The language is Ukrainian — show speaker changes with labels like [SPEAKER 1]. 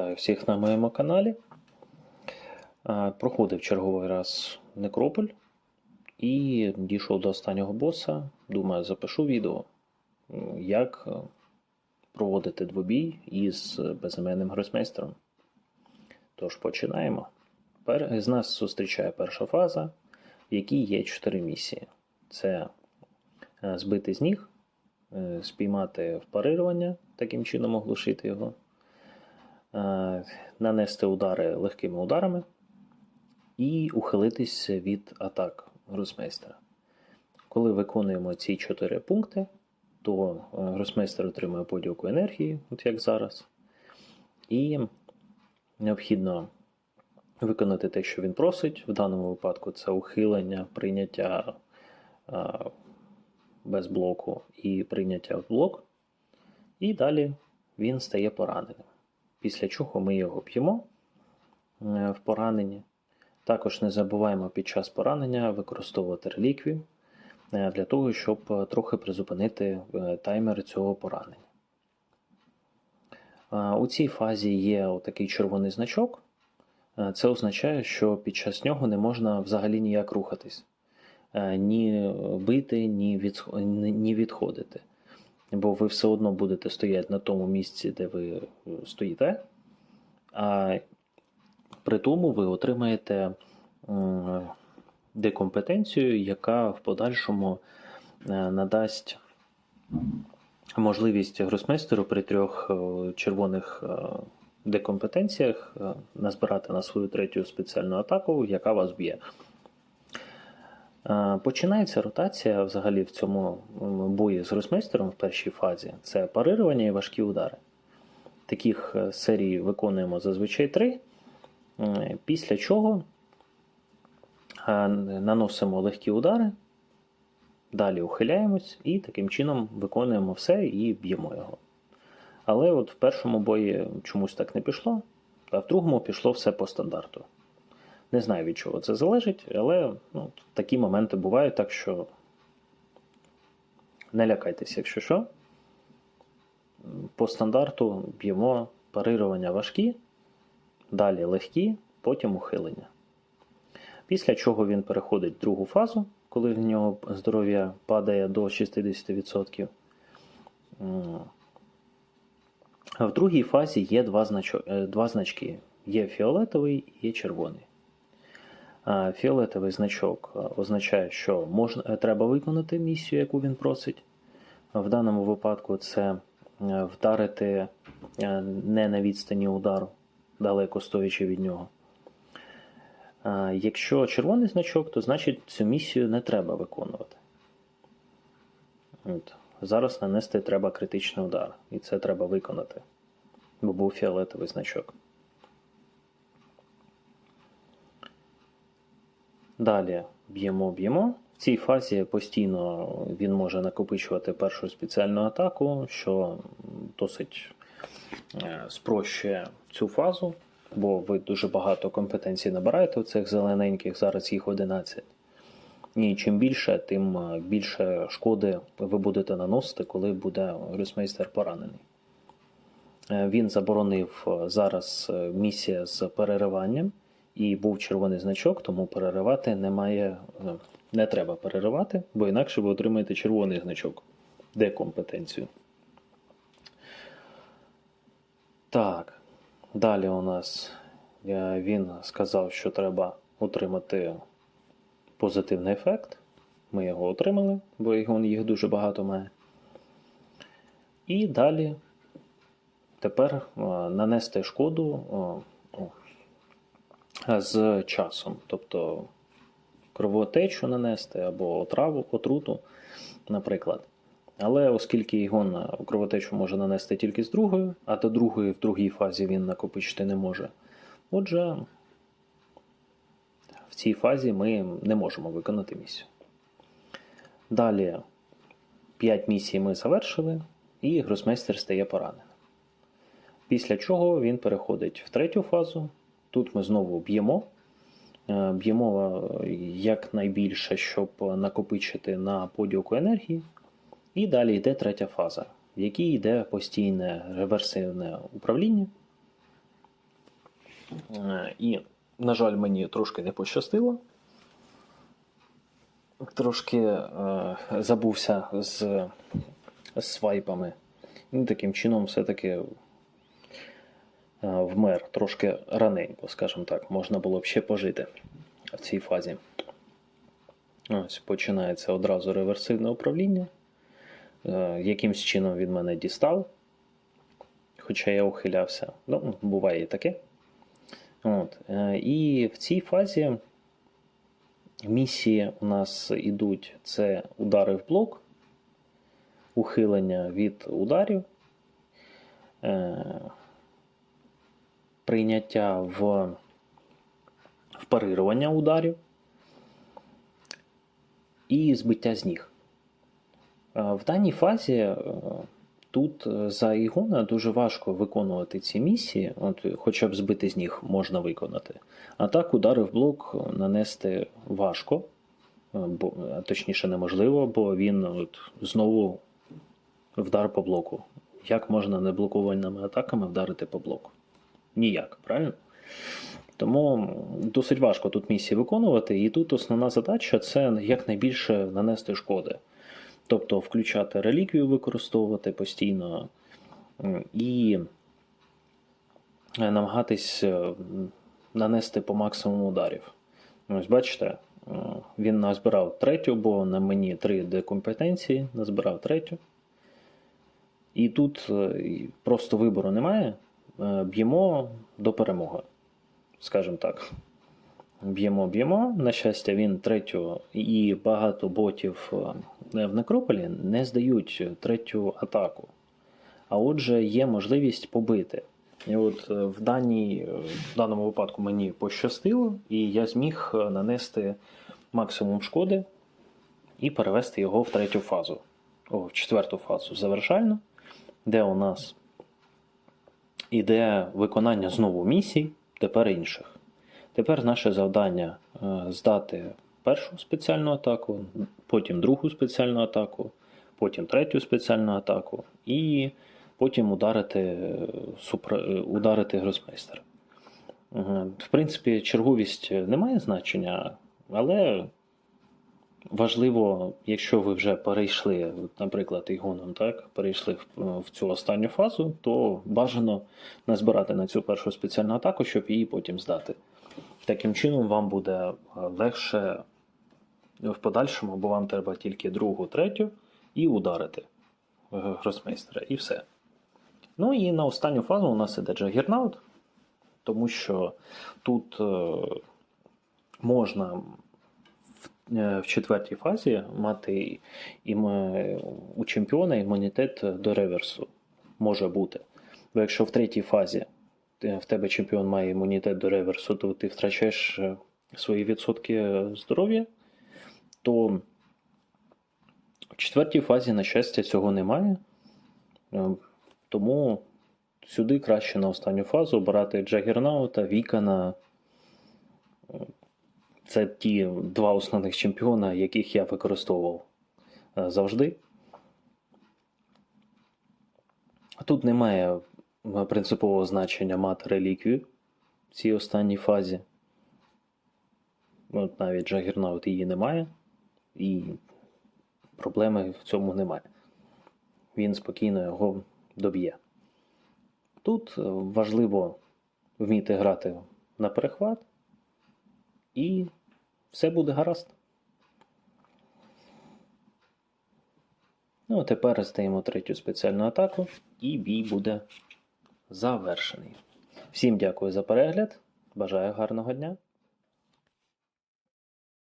[SPEAKER 1] Вітаю всіх на моєму каналі. Проходив черговий раз Некрополь і дійшов до останнього боса. Думаю, запишу відео, як проводити двобій із безіменним гросмейстером. Тож починаємо. З нас зустрічає перша фаза, в якій є чотири місії: це е, збити з ніг, е, спіймати впарирування, таким чином оглушити його нанести удари легкими ударами і ухилитись від атак гросмейстера. Коли виконуємо ці чотири пункти, то е, гросмейстер отримує поділку енергії, от як зараз, і необхідно виконати те, що він просить. В даному випадку це ухилення, прийняття е, без блоку і прийняття в блок. І далі він стає пораненим після чого ми його п'ємо е, в пораненні. Також не забуваємо під час поранення використовувати реліквію е, для того, щоб е, трохи призупинити таймер цього поранення. У цій фазі є такий червоний значок. Це означає, що під час нього не можна взагалі ніяк рухатись, ні бити, ні відходити бо ви все одно будете стояти на тому місці, де ви е, стоїте, а при тому ви отримаєте декомпетенцію, яка в подальшому е, надасть можливість гросмейстеру при трьох е, червоних декомпетенціях назбирати на свою третю спеціальну атаку, яка вас б'є. Починається ротація взагалі в цьому бої з гросмейстером в першій фазі це парирування і важкі удари. Таких е, серій виконуємо зазвичай три, після чого наносимо легкі удари, далі ухиляємось і таким чином виконуємо все і б'ємо його. Але от в першому бої чомусь так не пішло, а в другому пішло все по стандарту. Не знаю, від чого це залежить, але ну, такі моменти бувають, так що не лякайтеся, якщо що. По стандарту б'ємо парирування важкі, далі легкі, потім ухилення. Після чого він переходить в другу фазу, коли в нього здоров'я падає до 60%. В другій фазі є два, е, два значки: є фіолетовий є червоний. Фіолетовий значок означає, що можна, е, треба виконати місію, яку він просить. В даному випадку це вдарити е, не на відстані удару, далеко стоячи від нього. Якщо червоний значок, то значить цю місію не треба виконувати. От. Зараз нанести треба критичний удар, і це треба виконати, бо був фіолетовий значок. Далі б'ємо, б'ємо. В цій фазі постійно він може накопичувати першу спеціальну атаку, що досить е, спрощує цю фазу, бо ви дуже багато компетенцій набираєте у цих зелененьких, зараз їх 11. І чим більше, тим е, більше шкоди ви будете наносити, коли буде грюсмейстер поранений. Е, він заборонив зараз місія з перериванням і був червоний значок, тому переривати немає, е, не треба переривати, бо інакше ви отримаєте червоний значок декомпетенцію. Так, далі у нас е, він сказав, що треба отримати позитивний ефект. Ми його отримали, бо їх дуже багато має. І далі тепер е, нанести шкоду з часом. Тобто кровотечу нанести або отраву, отруту, наприклад. Але оскільки Ігон кровотечу може нанести тільки з другою, а до другої в другій фазі він накопичити не може. Отже, в цій фазі ми не можемо виконати місію. Далі 5 місій ми завершили, і гросмейстер стає пораненим. Після чого він переходить в третю фазу, Тут ми знову б'ємо. Е, б'ємо е, якнайбільше, щоб накопичити на поділку енергії. І далі йде третя фаза, в якій йде постійне реверсивне управління. Е, І, на жаль, мені трошки не пощастило. Трошки забувся з, свайпами. І таким чином все-таки вмер трошки раненько, скажімо так, можна було б ще пожити в цій фазі. Ось починається одразу реверсивне управління. Е, Якимсь чином він мене дістав, хоча я ухилявся. Ну, буває і таке. От. е, І в цій фазі місії у нас ідуть: це удари в блок, ухилення від ударів, е, прийняття в, в парирування ударів і збиття з ніг. Е, В даній фазі е, тут е, за Ігона дуже важко виконувати ці місії, от, хоча б збити з ніг можна виконати. А так удари в блок нанести важко, бо, точніше неможливо, бо він от, знову вдар по блоку. Як можна неблокованими атаками вдарити по блоку? Ніяк, правильно? Тому досить важко тут місії виконувати, і тут основна задача це якнайбільше нанести шкоди. Тобто включати реліквію, використовувати постійно і намагатись е, нанести по максимуму ударів. Ось бачите, е, він назбирав третю, бо на мені три декомпетенції, назбирав третю. І тут е, просто вибору немає. Е, Б'ємо до перемоги, скажімо так. Б'ємо, б'ємо. На щастя, він третю і багато ботів е, в Некрополі не здають третю атаку. А отже, є можливість побити. І от е, в, даній, в даному випадку мені пощастило, і я зміг нанести максимум шкоди і перевести його в третю фазу, о, в четверту фазу завершальну, де у нас іде виконання знову місій, тепер інших. Тепер наше завдання е, здати першу спеціальну атаку, потім другу спеціальну атаку, потім третю спеціальну атаку, і потім ударити, е, е, ударити гросмейстера. В принципі, черговість не має значення, але важливо, якщо ви вже перейшли, наприклад, ігоном, так, перейшли в, в цю останню фазу, то бажано назбирати на цю першу спеціальну атаку, щоб її потім здати. Таким чином, вам буде е, легше в подальшому, бо вам треба тільки другу, третю і ударити е, гросмейстера, і все. Ну і на останню фазу у нас іде Джагернаут, тому що тут е, можна в, е, четвертій фазі мати ім, у чемпіона імунітет до реверсу. Може бути. Бо якщо в третій фазі в тебе чемпіон має імунітет до реверсу, то ти втрачаєш свої відсотки здоров'я, то в четвертій фазі, на щастя, цього немає. Е, Тому сюди краще на останню фазу обирати Джагернаута, Вікана. Це ті два основних чемпіона, яких я використовував е, завжди. Тут немає е, принципового значення мати реліквію в цій останній фазі. От навіть Джагернаут її немає, і проблеми в цьому немає. Він спокійно його доб'є. Тут е, важливо вміти грати на перехват, і все буде гаразд. Ну, а тепер здаємо третю спеціальну атаку, і бій буде завершений. Всім дякую за перегляд. Бажаю гарного дня!